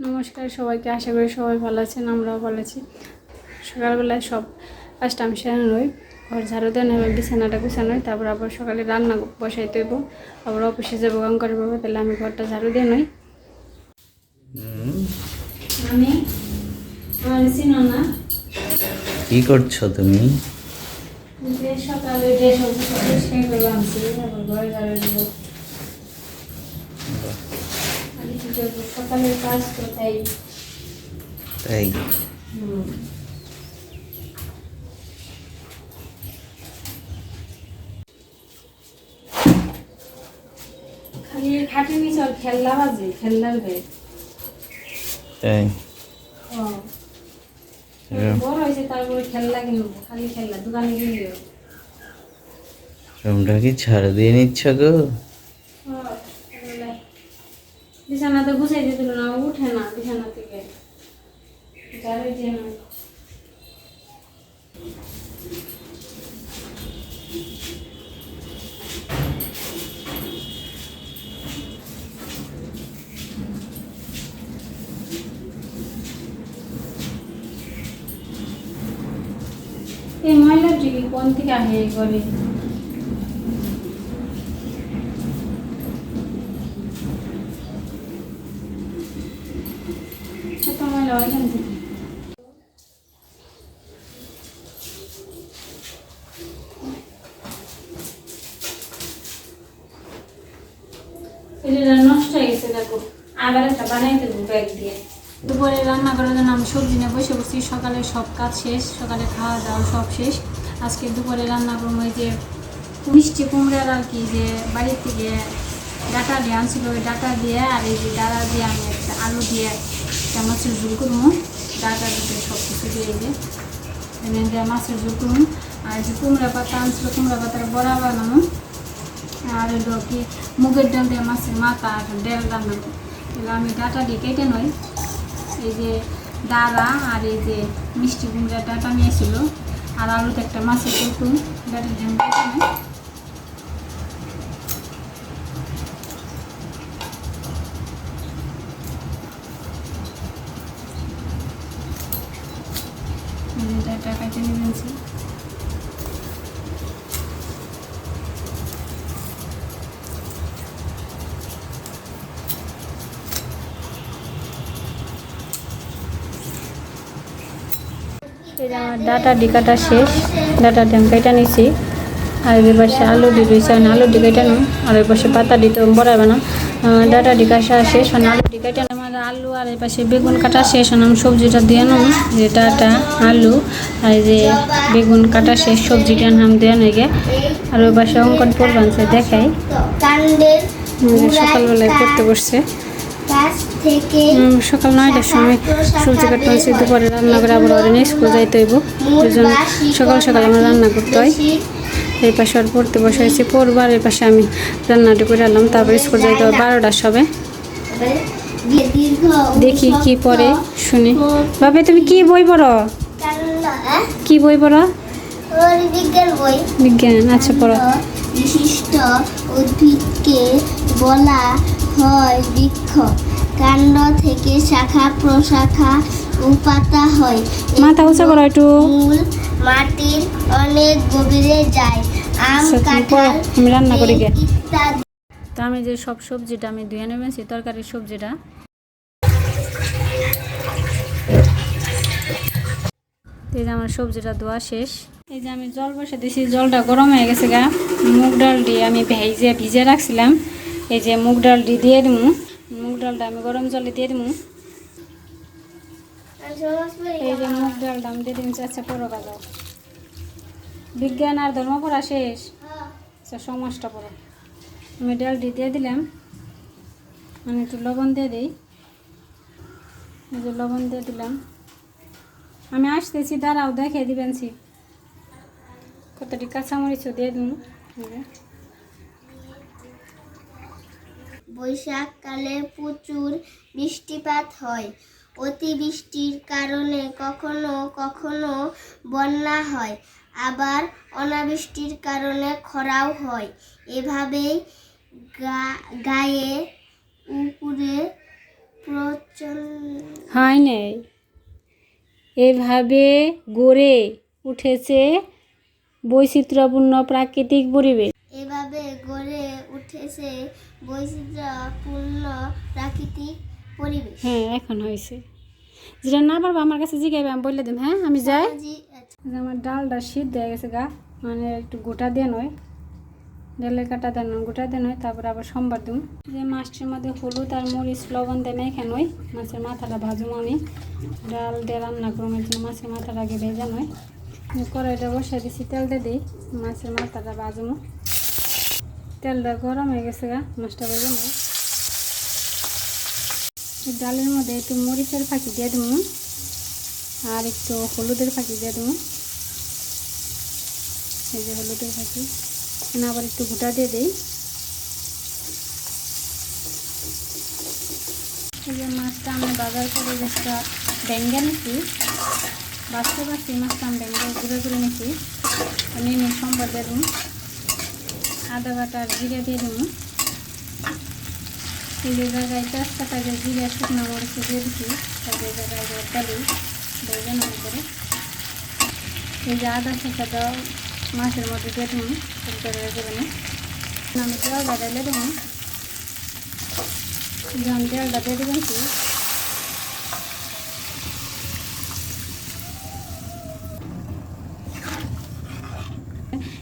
নমস্কার সবাইকে আশা করি সবাই ভালো আছেন আমরাও ভালো আছি। সকালবেলায় সব কাজটা আমি সেরে নই ঘর ঝাড়ু দেন এবং বিছানাটা গুছানো হয় তারপর আবার সকালে রান্না বসাই হইব আবার অফিসে যাব কাম করে পাবো তাহলে আমি ঘরটা ঝাড়ু দিয়ে নই। আমি না কি করছ তুমি? সকালে যে সবজি পরিষ্কার করে আনছি আবার ঘরে ঝাড়ু দিব আমি কি করব সকালের কাজ তো তাই। তাই? হুম। খালি খাটে নিচে আর খেলনা বাজে খেলনার বেগ তাই? ও। বড় হয়েছে তারপরে খেলনা কিনবো খালি খেলনা দোকানে কি ছাড় দিয়ে নিচ্ছ গো? বিছানাতে গুছাই দিতে না উঠে না বিছানা থেকে। এই ময়লাটি কোন থেকে আহে ঘরে? দুপুরে রান্না করার জন্য আমি সবজি নিয়ে বসে বসছি সকালে সব কাজ শেষ, সকালে খাওয়া দাওয়া সব শেষ। আজকে দুপুরে রান্না করব যে মিষ্টি কুমড়ার আর কি, যে বাড়ির থেকে ডাটা দিয়ে আনছিল, ওই ডাটা দিয়ে আর এই যে ডাটা দিয়ে আমি একটা আলু দিয়ে মাছের ঝুল করব। ডাটা দিতে সব কিছু দিয়ে এই যে এনে দিয়ে মাছের ঝুল করুন আর যে কুমড়া পাতা আনছিল, কুমড়া পাতার বড়া বানানো আর হলো কি, মুগের ডাল দিয়ে মাছের মাথা আর ডাল রান্না এগুলো আমি ডাটা দিয়ে কেটে নই। এই যে ডালা আর এই যে মিষ্টি কুমড়া ডাটা নিয়েছিল আর আলুতে একটা মাছের কুটুম ডাটা দিয়ে কেটে নই। ডাটা কেটে নিয়েছি আমার ডাটা ডিকাটা শেষ। ডাটা ড্যাম কেটে নিছি। আর এই পাশে আলু দি রয়েছে আমি আলু ডিকাইটা নো আর এই পাশে পাতা দিতে বড়াবে না ডাটা ডিকাশা শেষ মানে আলু ডিকাইটা আমার আলু আর এই পাশে বেগুন কাটা শেষ মানে আমি সবজিটা দিয়ে নেব যে ডাটা আলু। আর যে বেগুন কাটা শেষ সবজিটা নাম দিয়ে নেগে আর ওই পাশে অঙ্কন পড়বানছে দেখাই। সকালবেলায় পড়তে বসছে। সকাল নয়টার সময় সবজি কাটতে হয়েছে দুপুরে রান্না করে আবার ওরা নিয়ে স্কুল যাইতে হইব। ওই সকাল সকাল আমার রান্না করতে হয়। এই পাশে আর পড়তে বসে হয়েছে, পড়বার এই পাশে আমি রান্নাটি করে আনলাম, তারপরে স্কুল যাইতে হবে বারোটার সবে। দেখি কি পড়ে, শুনি। বাবা তুমি কি বই পড়ো? কি বই পড়ো? ওর বিজ্ঞান বই। বিজ্ঞান আচ্ছা পড়ো। বিশিষ্ট উদ্ভিদকে বলা হয় বৃক্ষ। কাণ্ড থেকে শাখা প্রশাখা ও পাতা হয় মাথা উঁচা করো একটু। মূল মাটির অনেক গভীরে যায়। আম আচ্ছা, কাঁঠাল আমি রান্না করে গে। ইত্যাদি। তো আমি যে সব সবজিটা আমি ধুয়ে নেবেছি তরকারির সবজিটা এই যে আমার সবজিটা ধোয়া শেষ। এই যে আমি জল বসে দিয়েছি জলটা গরম হয়ে গেছে গা। মুগ ডাল দিয়ে আমি ভেজে, ভিজে রাখছিলাম। এই যে মুগ ডাল দিয়ে দিমু। মুগ ডালটা আমি গরম জলে দিয়ে দিমু। এই যে মুগ ডালটা আমি দিয়ে দিন আচ্ছা পড়ো গালো বিজ্ঞান আর ধর্ম পড়া শেষ? আচ্ছা সমাজটা পড়ো। আমি ডালটি দিয়ে দিলাম। আমি একটু লবণ দিয়ে দিই। এই যে লবণ দিয়ে দিলাম। আমি আসতেছি দাঁড়াও দেখে দিবেন সি কতটি কাঁচামরিচও দিয়ে দিন। বৈশাখকালে প্রচুর বৃষ্টিপাত হয়। অতিবৃষ্টির কারণে কখনো কখনো বন্যা হয় আবার অনাবৃষ্টির কারণে খরাও হয়। এভাবেই গায়ে উপরে প্রচণ্ড হয় নাই। এভাবে গড়ে উঠেছে বৈচিত্র্যপূর্ণ প্রাকৃতিক পরিবেশ। এভাবে গড়ে উঠেছে বৈচিত্র্যপূর্ণ প্রাকৃতিক পরিবেশ। হ্যাঁ এখন হয়েছে। যেটা না পারব আমার কাছে জিগাইবে আমি বলে দিম হ্যাঁ আমি যাই। আচ্ছা। আমার ডালটা সিদ্ধ হয়ে গেছে গা মানে একটু গোটা দিয়ে নয়। ডালের কাটা দেন, গোটা দিয়ে নয় তারপর আবার সোমবার দিম যে মাছটির মধ্যে হলুদ আর মরিচ লবণ দেন এখানে নয়, মাছের মাথাটা ভাজুম আমি। ডাল দিয়ে রান্না করুম এর জন্য মাছের মাথাটা আগে ভেজা নয়। কড়াইটা বসে দিছি, তেল দিয়ে দিই, মাছের মাথাটা ভাজুম। তেলটা গরম হয়ে গেছে গা, মাছটা ভেজে নয় ডালের মধ্যে একটু মরিচের ফাঁকি দিয়ে দেবো আর একটু হলুদের ফাঁকি দিয়ে দেবো এই যে হলুদের ফাঁকি। এখানে আবার একটু গোটা দিয়ে দিই। এই যে মাছটা আমি বাজার করে যেটা ব্যাঙ্গা নিছি বাঁচতে পারছি মাছটা আমি ব্যাঙ্গা ঘুরে ঘুরে নিছি, আমি সম্বার দিয়ে দেবো আদা বাটা জিরে দিয়ে দেবো এই যে জায়গায় তেজপাতা যে জিরে শুকনো মরিচ দিয়ে দিচ্ছি এই জায়গায় যে ডালি বেজন করে। এই যে আদা শেখা দাও মাছের মধ্যে দিয়ে দিন তরকারি দেবেন আমি জলটা ঢেলে দেবো। যখন জলটা দিয়ে দেবেন কি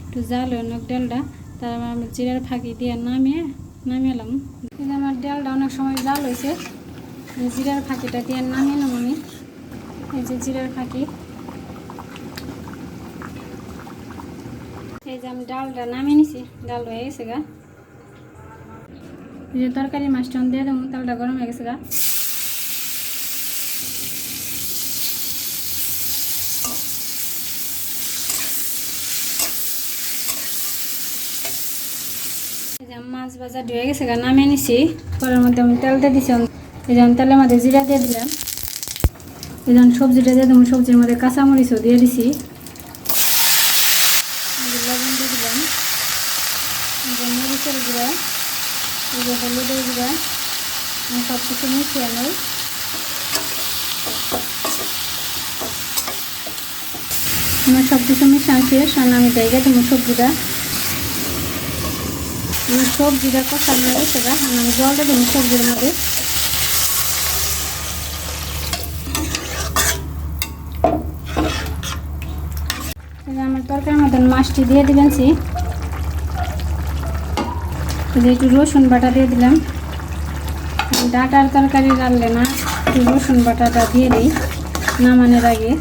একটু জাল অনেক ডালটা তারপর আমি জিরার ফাঁকি দিয়ে নামিয়ে নামিয়েলাম কিন্তু আমার ডালটা অনেক সময় জাল হয়েছে। জিরার ফাঁকিটা দিয়ে নামিয়ে নেব আমি। এই যে জিরার ফাঁকি। এই যে আমি ডালটা নামিয়ে নিছি, ডাল হয়ে গেছে গা। এই যে তরকারি মাছটা দিয়ে দেবো, ডালটা গরম হয়ে গেছে গা। মাছ ভাজা ধুয়ে গেছে গা, নামিয়ে নিছি। করার মধ্যে আমি তেল দিয়ে দিছি, এই যে আমি তেলের মধ্যে জিরা দিয়ে দিলাম। এই যে সবজিটা দিয়ে দেবো, সবজির মধ্যে কাঁচামরিচও দিয়ে দিছি এই যে লবণ দিয়ে দিলাম এই যে মরিচের গুঁড়া এই যে হলুদের গুঁড়া আমি সব কিছু মিশিয়ে নেই আমার সব কিছু মিশানো শেষ আর আমি জায়গা দেবো সবজিটা। আমার সবজিটা কষানো হয়ে গেছে আমি জলটা দেবো সবজির মধ্যে। আমার তরকারির মতন মাছটি দিয়ে দিবেন সি। একটু রসুন বাটা দিয়ে দিলাম। ডাটার তরকারি রাখলে না, একটু রসুন বাটাটা দিয়ে দিই নামানোর আগে।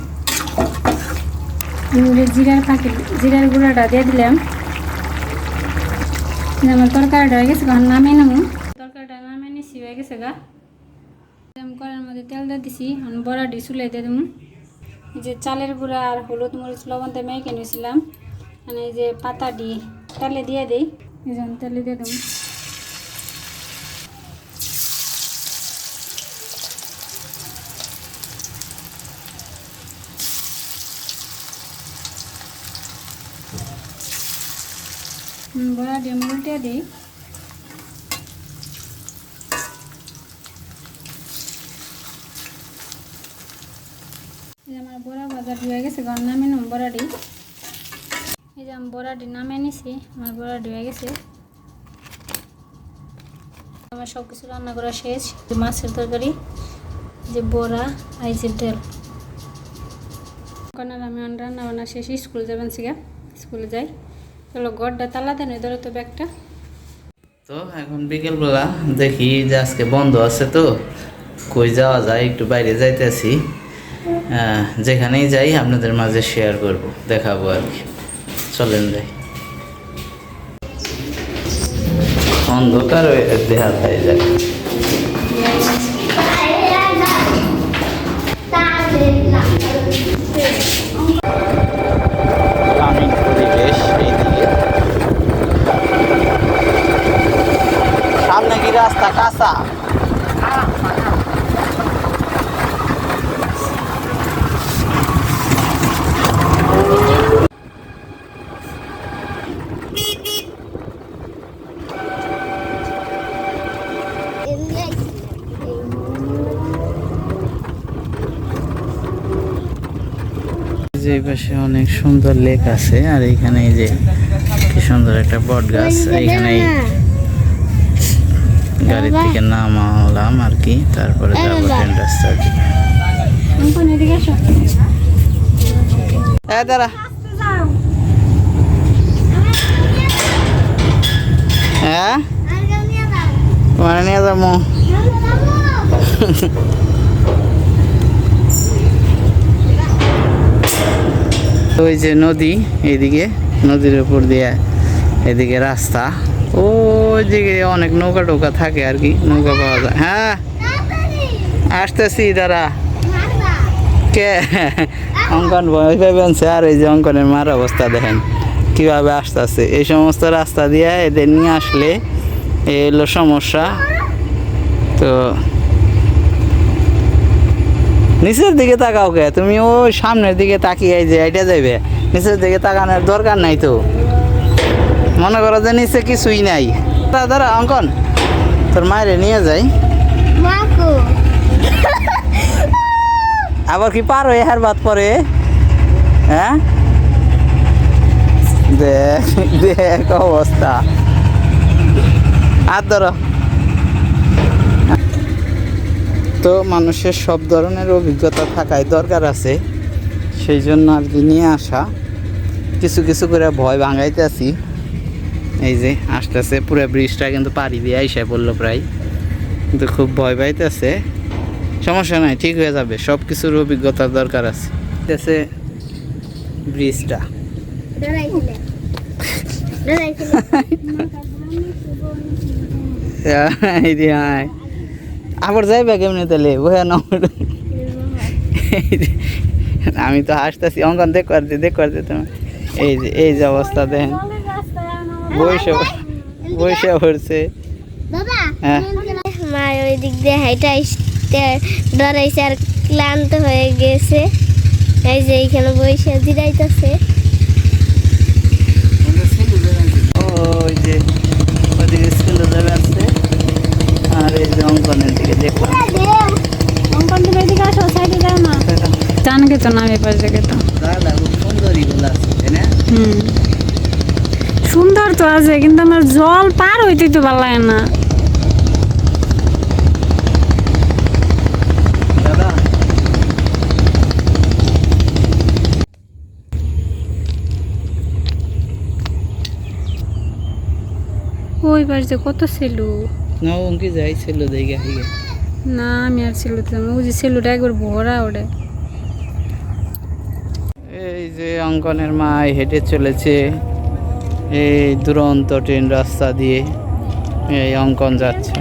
জিরার ফাঁকি জিরার গুঁড়াটা দিয়ে দিলাম। আমার তরকারিটা হয়ে গেছে এখন নামিয়ে নেব। তরকারিটা নামিয়ে নিছি, হয়ে গেছে গা। কড়ার মধ্যে তেল দিয়ে দিছি, এখন বড়াটি চুলে দিয়ে দেবো। এই যে চালের গুঁড়া আর হলুদ মরিচ লবণ দিয়ে মেখে নিয়েছিলাম মানে এই যে পাতা দিয়ে তেলে দিয়ে দিই। এই তেলে দিয়ে দেবো। বড়া আমি উল্টে দিই আমার বড়া ভাজা ধুয়ে গেছে ঘর নামে নাম বড়াটি এই যে আমি বড়াটি নামে নিছি, আমার বড়াটি হয়ে গেছে। আমার সব কিছু রান্না করা শেষ। মাছের তরকারি যে বড়া আর যে ডাল। কারণ আমি রান্না বান্না শেষ স্কুল যাবেন সিগা স্কুলে যাই। চলো গড়টা তালা দেন ধরো তো ব্যাগটা। তো এখন বিকেলবেলা দেখি যে আজকে বন্ধ আছে তো, কই যাওয়া যায়, একটু বাইরে যাইতেছি। যেখানেই যাই আপনাদের মাঝে শেয়ার করব, দেখাবো আর কি। চলেন যাই। অন্ধকার হয়ে দেখা যায় যায় গ্রামীণ পরিবেশ এইদিকে সামনে কি রাস্তা কাঁচা যে এই পাশে অনেক সুন্দর লেক আছে আর এইখানে এই যে কি সুন্দর একটা বট গাছ এইখানে এই গাড়ি থেকে নামালাম আর কি তারপরে যাব ট্রেন দিকে। দাঁড়া। হ্যাঁ তোমার নিয়ে যাব। ওই যে নদী এইদিকে নদীর উপর দিয়ে এদিকে রাস্তা। ওই দিকে অনেক নৌকা টৌকা থাকে আর কি, নৌকা পাওয়া যায়। হ্যাঁ আসতেছি দাঁড়া। কে? অঙ্কন ওইভাবে আনছে আর এই যে অঙ্কনের মার অবস্থা দেখেন, কীভাবে আসতেছে। এই সমস্ত রাস্তা দিয়ে এদের নিয়ে আসলে এলো সমস্যা। তো নিচের দিকে তাকাও কে? তুমি ওই সামনের দিকে তাকিয়ে যে এটা যাবে নিচের দিকে তাকানোর দরকার নাই তো। মনে করো যে নিচে কিছুই নাই। দাঁড়া দাঁড়া অঙ্কন। তোর মায়েরে নিয়ে যাই। আবার কি পারো এহার বাদ পরে? হ্যাঁ? দেখ দেখ অবস্থা। আর ধরো। তো মানুষের সব ধরনের অভিজ্ঞতা থাকাই দরকার আছে। সেই জন্য আর কি নিয়ে আসা। কিছু কিছু করে ভয় ভাঙাইতে আছি এই যে আসতেছে পুরো ব্রিজটা কিন্তু পাড়ি দিয়ে আইসা পড়ল প্রায়। কিন্তু খুব ভয় পাইতেছে। সমস্যা নাই ঠিক হয়ে যাবে সব কিছুর অভিজ্ঞতার দরকার আছে। আছে ব্রিজটা। এই যে আয়। আবার যাইবে কেমনি তাহলে? বহে না আমি তো হাসতেছি অঙ্কন দেখ করতে দেখ করতে তোমার। এই যে এই যে অবস্থা দেখেন। বৈশা বৈশা পড়ছে। হ্যাঁ। মা ওই দিক দিয়ে হাইটা ডরাইছে আর ক্লান্ত হয়ে গেছে। এই যে এইখানে বসে জিরাইতেছে। ওই যে ওদিকে স্কুলে যাবে আছে আর এই যে অঙ্কনের দিকে দেখো। অঙ্কন তুমি এদিকে আসো সাইডে যাও না জানকে তো নামে পাশ থেকে তো। দাদা খুব সুন্দরই গুলো আছে না? হুম। সুন্দর তো আছে কিন্তু আমার জল পার হইতে তো ভালো লাগে না। ওই বাড়িতে কত ছিল? না অঙ্কি যাইছিল দেখে হিগে না আমি আর ছিল ওই যে সেলুটা একবার ভরা ওটা। এই যে অঙ্কনের মা হেঁটে চলেছে। এই দুরন্ত ট্রেন রাস্তা দিয়ে এই অঙ্কন যাচ্ছে।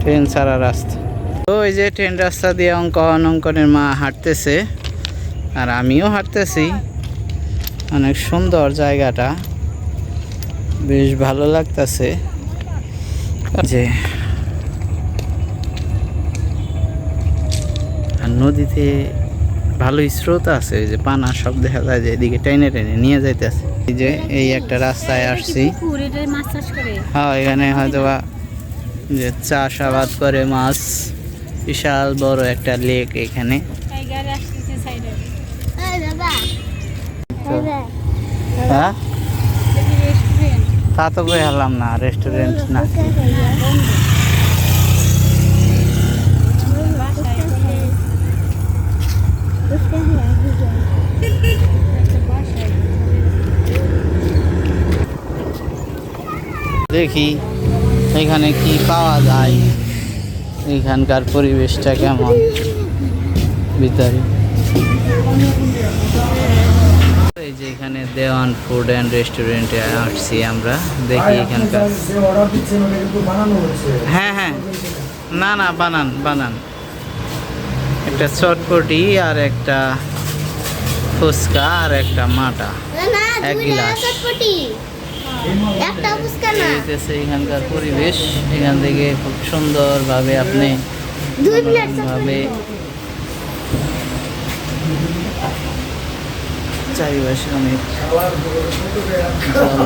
ট্রেন ছাড়া রাস্তা। তো এই যে ট্রেন রাস্তা দিয়ে অঙ্কন অঙ্কনের মা হাঁটতেছে। আর আমিও হাঁটতেছি। অনেক সুন্দর জায়গাটা। বেশ ভালো লাগতেছে। যে আর নদীতে ভালোই স্রোত আছে ওই যে পানা সব দেখা যায় যে এদিকে টেনে টেনে নিয়ে যাইতেছে। এই যে এই একটা রাস্তায় আসছি। হ্যাঁ এখানে হয়তো বা যে চাষাবাদ করে মাছ। বিশাল বড় একটা লেক এখানে। হ্যাঁ? তা তো বই হলাম না রেস্টুরেন্ট না। দেখি, এখানে কি পাওয়া যায়? এখানকার পরিবেশটা কেমন? ভিতরে। এই যে এখানে দেওয়ান ফুড অ্যান্ড রেস্টুরেন্টে আসছি আমরা। দেখি এখানকার। হ্যাঁ হ্যাঁ। না না বানান বানান। একটা চটপটি আর একটা ফুচকা আর একটা মাটা। এক গিলাস। এখানকার পরিবেশ। এখান থেকে খুব সুন্দরভাবে আপনি ভাবে চারিপাশে অনেক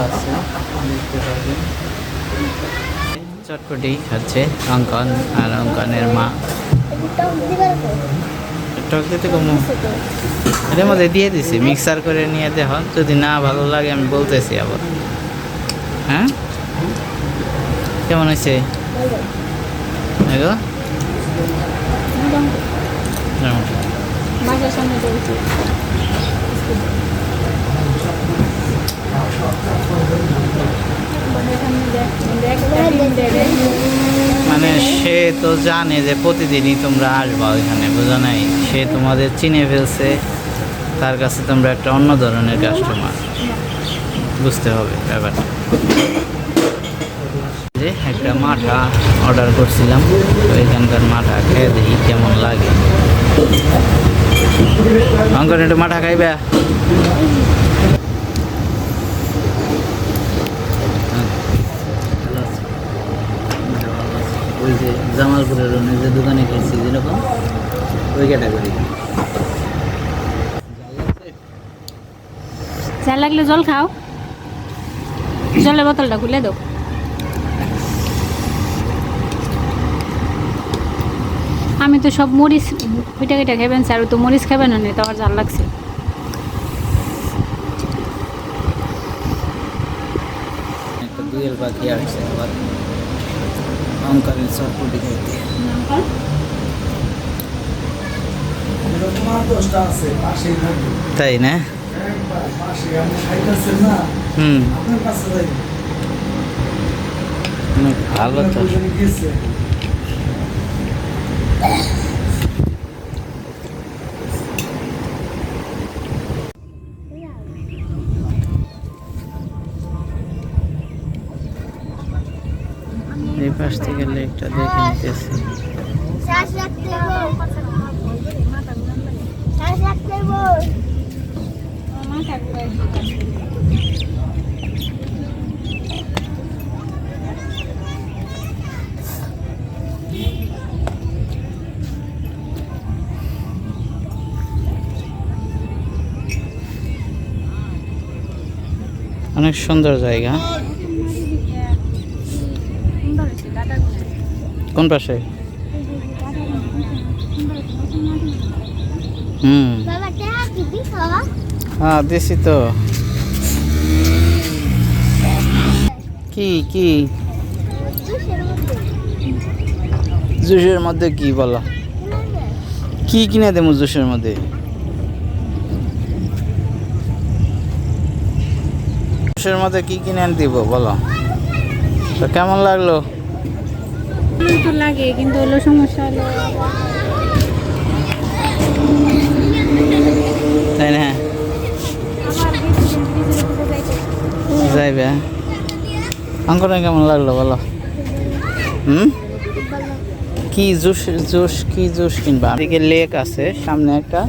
আছে চটপটি খাচ্ছে অঙ্কন আর অঙ্কনের মা। টক দিতে কমো। এর মধ্যে দিয়ে দিছি, মিক্সার করে নিয়ে দেখুন যদি না ভালো লাগে, আমি বলতেছি আবার। হ্যাঁ? কেমন হয়েছে? মোটামুটি। বাসার সামনে মানে সে তো জানে যে প্রতিদিনই তোমরা আসবা ওইখানে, বোঝা নাই? সে তোমাদের চিনে ফেলছে, তার কাছে তোমরা একটা অন্য ধরনের কাস্টমার বুঝতে হবে ব্যাপারটা। যে একটা মাঠা অর্ডার করছিলাম, তো এখানকার মাঠা খেয়ে দেখি কেমন লাগে। অঙ্কন, একটু মাঠা খাইবে? ওই যে যে দোকানে খেয়েছি, যেরকম, ওই ক্যাটাগরি চা লাগলে জল খাও। জলের বোতলটা খুলে দাও। আমি তো সব মরিচ পিঠা পিঠা খাবেন স্যার তো মরিচ খাবেন তো আমার জাল লাগছে। একটা দুয়েল পাখি আসছে আবার অঙ্কারের চটপটি খাইতে তাই না? হুম। অনেক ভালো তো। থেকে লেকটা দেখে নিতেছি। অনেক সুন্দর জায়গা। কোন পাশে? হুম। হ্যাঁ দিছি তো। কি কি? জুসের মধ্যে কি বলো? কি কিনে দেবো জুসের মধ্যে? জুসের মধ্যে কি কিনে দিব বলো? তো কেমন লাগল? তো লাগে, কিন্তু হলো সমস্যা হলো। তাই না? যাইবে অঙ্কটা কেমন লাগল বলো? হুম? কি জুস জুস, কি জুস কিনবা? এদিকে লেক আছে, সামনে একটা।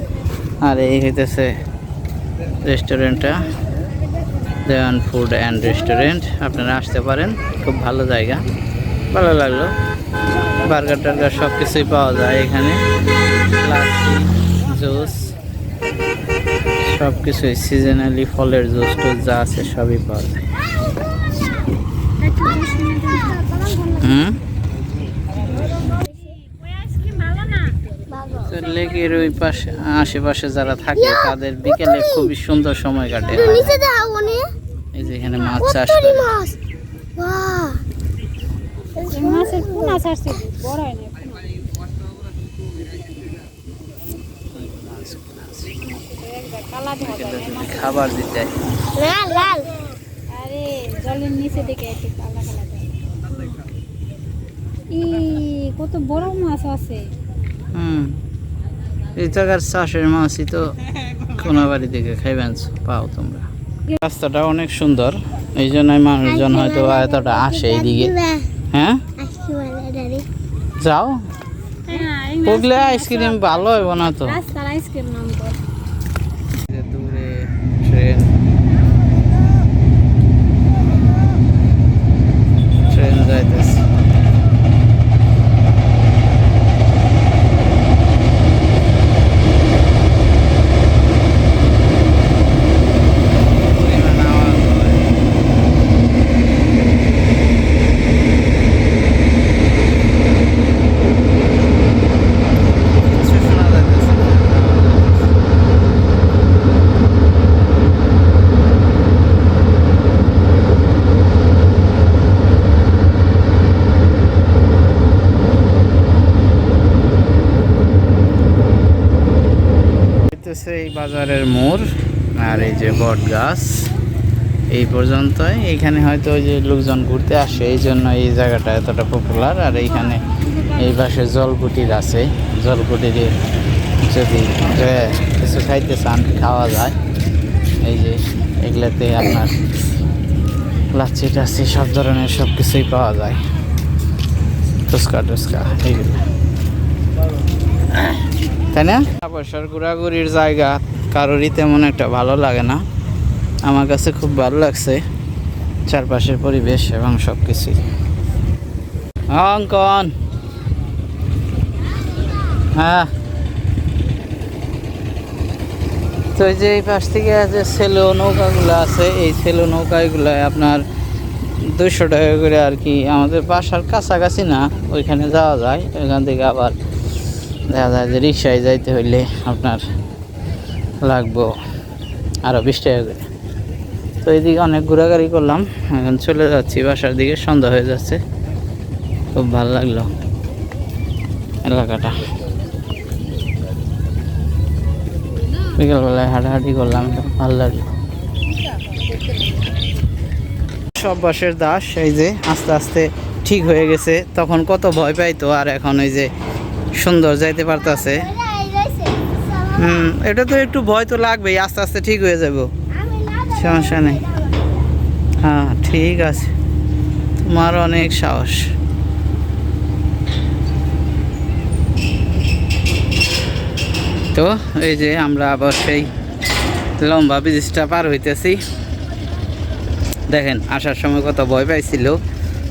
আর এই হইতেছে রেস্টুরেন্টটা, দেওয়ান ফুড অ্যান্ড রেস্টুরেন্ট। আপনারা আসতে পারেন, খুব ভালো জায়গা। ভালো লাগল। বার্গার টার্গার সব কিছুই পাওয়া যায় এখানে। লাচ্ছি জুস সব কিছুই সিজনালি ফলের জুস টুস যা আছে সবই পাওয়া যায়। হুম? লেকের ওই পাশে আশেপাশে যারা থাকে তাদের বিকেলে খুবই সুন্দর সময় কাটে। এই যে এখানে মাছ চাষ করে বাহ মাছের পোনা ছাড়ছে বড় হয় না। খাবার দিতে লাল লাল। আরে জলের নিচে দেখে একটু কালা কালা ই কত বড় মাছ আছে। হুম। এই জায়গার চাষের মাছই তো কোনাবাড়ি থেকে খাইবেন পাও তোমরা। রাস্তাটা অনেক সুন্দর এই জন্য মানুষজন হয়তো এতটা আসে এইদিকে। হ্যাঁ? যাও। হ্যাঁ ওগুলো আইসক্রিম ভালো হইব না তো? আইসক্রিম নাম কর দূরে ট্রেন ট্রেন যাইতেছে পরিমাণ আওয়াজ হয়। কিচ্ছু শোনা যাইতেছে না। হয়েছে এই বাজারের মোড় আর এই যে বট গাছ, এই পর্যন্তই। এইখানে হয়তো ওই যে লোকজন ঘুরতে আসে, এই জন্য এই জায়গাটা এতটা পপুলার আর এইখানে এই পাশে জলকুটির আছে। জলকুটির যদি কিছু খাইতে চান, খাওয়া যায়। এই যে এগুলাতে আপনার লাচ্ছি টাচ্ছি সব ধরনের সব কিছুই পাওয়া যায়। টুসকা টুসকা, এইগুলো। তাই না? পয়সার ঘোরাঘুরির জায়গা। কারোরই তেমন একটা ভালো লাগে না। আমার কাছে খুব ভালো লাগছে চারপাশের পরিবেশ এবং সব কিছুই অঙ্কন! হ্যাঁ। তো এই যে এই পাশ থেকে যে সেলো নৌকাগুলো আছে, এই সেলো নৌকাগুলো আপনার দুশো টাকা করে আর কি আমাদের বাসার কাছাকাছি না, ওইখানে যাওয়া যায়। ওইখান থেকে আবার দেখা যায় যে রিক্সায় যাইতে হইলে আপনার লাগবো। আরও বিশ টাকা করে তো এইদিকে অনেক ঘোরাঘুরি করলাম। এখন চলে যাচ্ছি, বাসার দিকে সন্ধ্যা হয়ে যাচ্ছে। খুব ভালো লাগল এলাকাটা। বিকেলবেলায় হাঁটাহাঁটি করলাম ভালো লাগল। সব বাসের দাস, এই যে আস্তে আস্তে ঠিক হয়ে গেছে। তখন কত ভয় পাইতো, আর এখন ওই যে সুন্দর যাইতে পারতাছে। হুম, এটা তো একটু ভয় তো লাগবেই, আস্তে আস্তে ঠিক হয়ে যাব। সমস্যা নেই। হ্যাঁ ঠিক আছে। তোমার অনেক সাহস। তো, এই যে আমরা আবার সেই লম্বা ব্রিজটা পার হইতেছি। দেখেন, আসার সময় কত ভয় পাইছিল,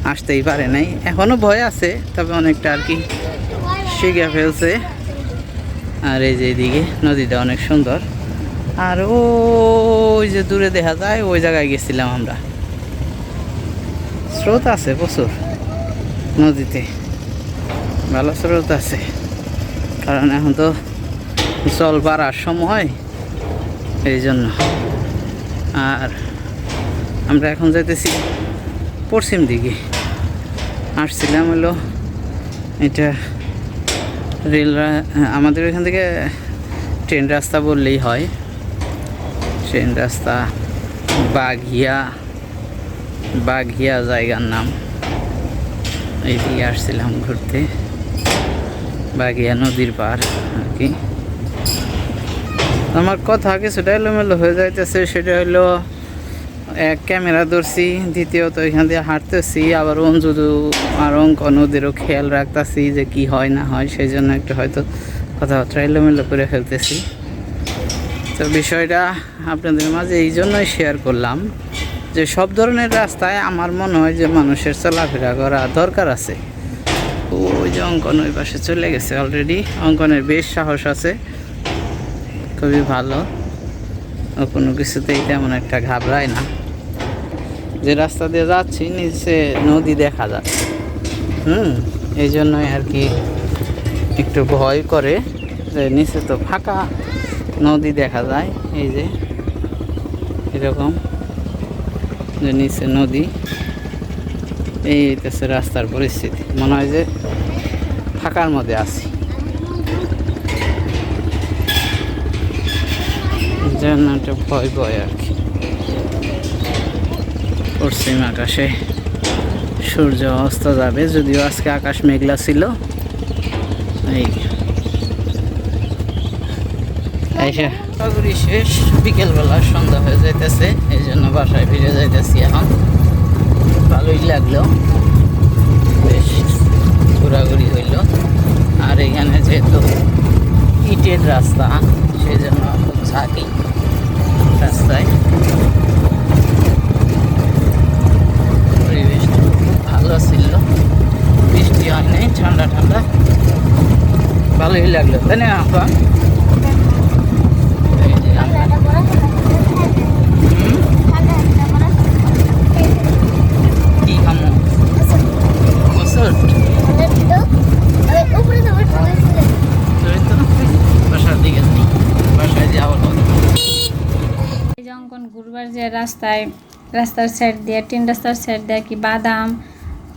আসতেই পারে নাই। এখনও ভয় আছে, তবে অনেকটা আর কি শিখে ফেলছে। আর এই যে এদিকে নদীটা অনেক সুন্দর। আর ওই যে দূরে দেখা যায়, ওই জায়গায় গেছিলাম আমরা। স্রোত আছে প্রচুর নদীতে। ভালো স্রোত আছে। কারণ এখন তো জল বাড়ার সময়। এই জন্য। আর আমরা এখন যাইতেছি পশ্চিম দিকে। আসছিলাম হলো এটা রেল রা- আমাদের এখান থেকে ট্রেন রাস্তা বললেই হয়। ট্রেন রাস্তা বাঘিয়া বাঘিয়া জায়গার নাম। এইদিকে আসছিলাম ঘুরতে। বাঘিয়া নদীর পার আর কি। আমার কথা কিছুটা এলোমেলো হয়ে যাইতেছে, সেটা হলো ক্যামেরা ধরছি, দ্বিতীয়ত এখান দিয়ে হাঁটতেছি, আবার অঞ্জুদু আর অঙ্ক নদীরও খেয়াল রাখতেছি যে কি হয় না হয় সেই জন্য একটু হয়তো কথাবার্তা এলোমেলো করে ফেলতেছি। তো বিষয়টা আপনাদের মাঝে এই জন্যই শেয়ার করলাম যে সব ধরনের রাস্তায় আমার মনে হয় যে মানুষের চলাফেরা করা দরকার আছে। ওই যে অঙ্কন ওই পাশে চলে গেছে অলরেডি অঙ্কনের বেশ সাহস আছে। খুবই ভালো। কোনো কিছুতেই তেমন একটা ঘাবড়ায় না। যে রাস্তা দিয়ে যাচ্ছি, নিচে নদী দেখা যাচ্ছে হুম, এই জন্যই আর কি একটু ভয় করে যে নিচে তো ফাঁকা নদী দেখা যায়, এই যে এরকম যে নিচে নদী। এই হইতেছে রাস্তার পরিস্থিতি। মনে হয় যে ফাঁকার মধ্যে আছি। যেন একটা ভয় ভয় আর কি। পশ্চিম আকাশে সূর্য অস্ত যাবে, যদিও আজকে আকাশ মেঘলা ছিল। এই ঘোরাঘুরি শেষ, বিকেলবেলা সন্ধ্যা হয়ে যাইতেছে, এই জন্য বাসায় ফিরে যাইতেছি এখন। ভালোই লাগল। বেশ ঘোরাঘুরি হইল। আর এখানে যেহেতু ইটের রাস্তা, সেই জন্য ঝাঁকি রাস্তায় পরিবেশটা খুব ভালো ছিল। বৃষ্টি হয় ঠান্ডা ঠান্ডা। ভালোই লাগল, তাই না আপা যে রাস্তায়, রাস্তার সাইড দিয়ে তিন রাস্তার সাইড দিয়ে কি বাদাম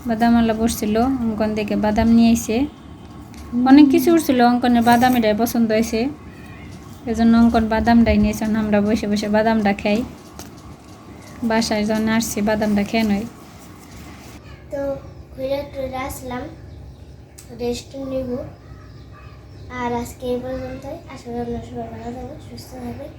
বাদাম আলা বসছিল, অঙ্কন দেখে বাদাম নিয়ে এসে অনেক কিছু উঠছিল অঙ্কনের বাদাম এটাই পছন্দ হয়েছে। এই জন্য অঙ্কন বাদামটাই নিয়েছেন আমরা বসে বসে বাদামটা খাই। বাসায় যখন আসছি, বাদামটা খেয়ে নই। তো ঘুরে টুরে আসলাম রেস্ট নিব। আর আজকে এই পর্যন্তই। আশা করি আপনারা সবাই ভালো থাকবেন, সুস্থ থাকবেন।